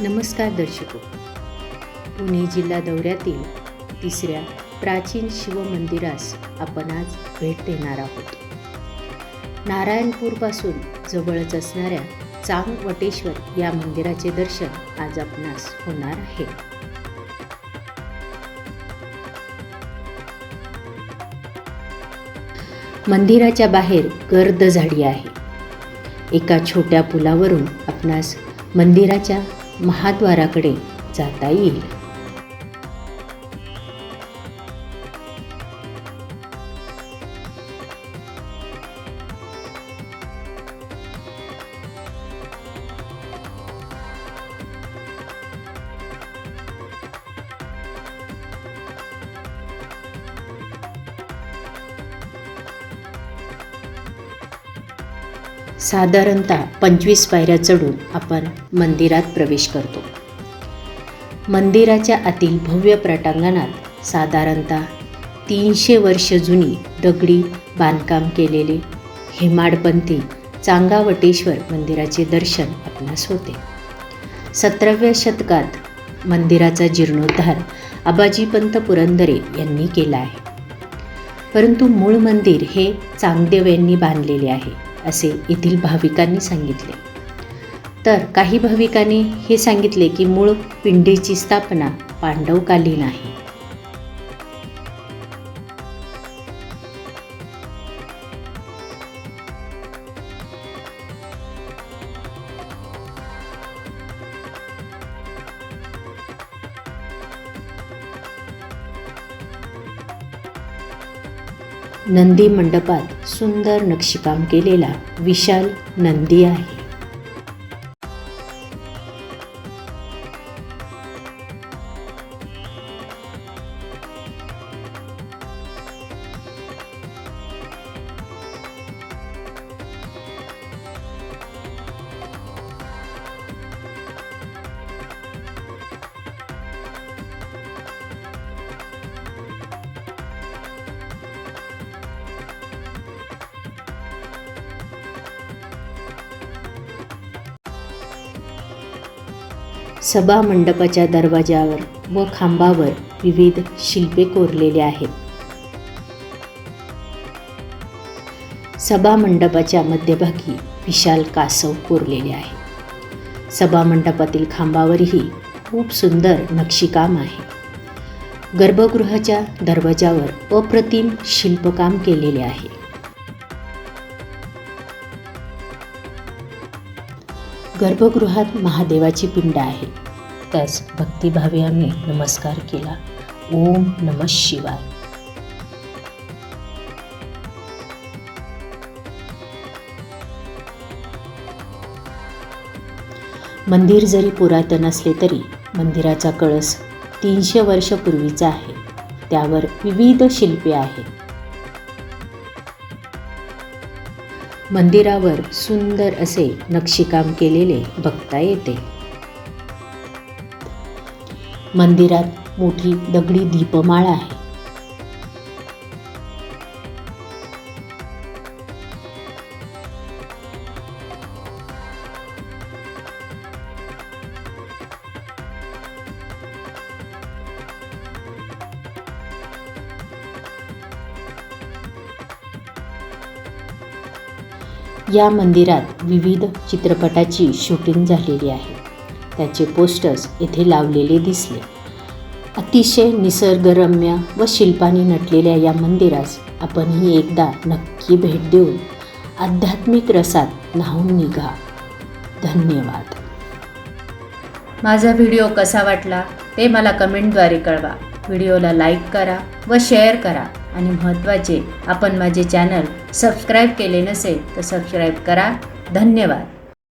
नमस्कार दर्शको. पुणे जिल्हा दौऱ्यातील तिसऱ्या प्राचीन शिवमंदिरास आपण आज भेट देणार आहोत. नारायणपूरपासून जवळच असणाऱ्या चांग वटेश्वर या मंदिराचे दर्शन आज आपणास होणार आहे. मंदिराच्या बाहेर गर्द झाडी आहे. एका छोट्या पुलावरून आपणास मंदिराच्या महाद्वाराकडे जाता येईल. साधारणतः पंचवीस पायऱ्या चढून आपण मंदिरात प्रवेश करतो. मंदिराच्या आतील भव्य प्रटांगणात साधारणतः तीनशे वर्ष जुनी दगडी बांधकाम केलेले हेमाडपंथी चांगावटेश्वर मंदिराचे दर्शन आपणास होते. सतराव्या शतकात मंदिराचा जीर्णोद्धार आबाजीपंत पुरंदरे यांनी केला आहे. परंतु मूळ मंदिर हे चांगदेव यांनी बांधलेले आहे. असे येथील भाविकांनी सांगितले. तर काही भाविकांनी हे सांगितले की मूळ पिंडीची स्थापना पांडवकालीन आहे. नंदी मंडपात सुंदर नक्षीकाम केलेला विशाल नंदी आहे. सभा मंडपाच्या दरवाजावर व खांबावर विविध शिल्पे कोरलेली आहेत. सभा मंडपाच्या मध्यभागी विशाल कासव कोरलेले आहे सभा मंडपातील खांबावरही खूप सुंदर नक्षीकाम आहे. गर्भगृहाच्या दरवाजावर अप्रतिम शिल्पकाम केलेले आहे. गर्भगृहात महादेवाची पिंड आहे. त्यास भक्तिभावे आम्ही नमस्कार केला. ओम नम शिवाय. मंदिर जरी पुरातन असले तरी मंदिराचा कळस तीनशे वर्षपूर्वीचा आहे. त्यावर विविध शिल्पे आहेत. मंदिरावर सुंदर असे नक्षीकाम केलेले बघता येते. मंदिरात मोठी दगडी दीपमाळ आहे. या मंदिरात विविध चित्रपटाची शूटिंग झालेली आहे. त्याचे पोस्टर्स येथे लावलेले दिसले. अतिशय निसर्गरम्य व शिल्पांनी नटलेल्या या मंदिरास आपणही एकदा नक्की भेट देऊन आध्यात्मिक रसात न्हावून निघा. धन्यवाद. माझा व्हिडिओ कसा वाटला ते मला कमेंटद्वारे कळवा. व्हिडिओला लाईक करा व शेअर करा. आणि महत्त्वाचे आपण माझे चॅनल सबस्क्राईब केले नसेल तर सबस्क्राईब करा. धन्यवाद.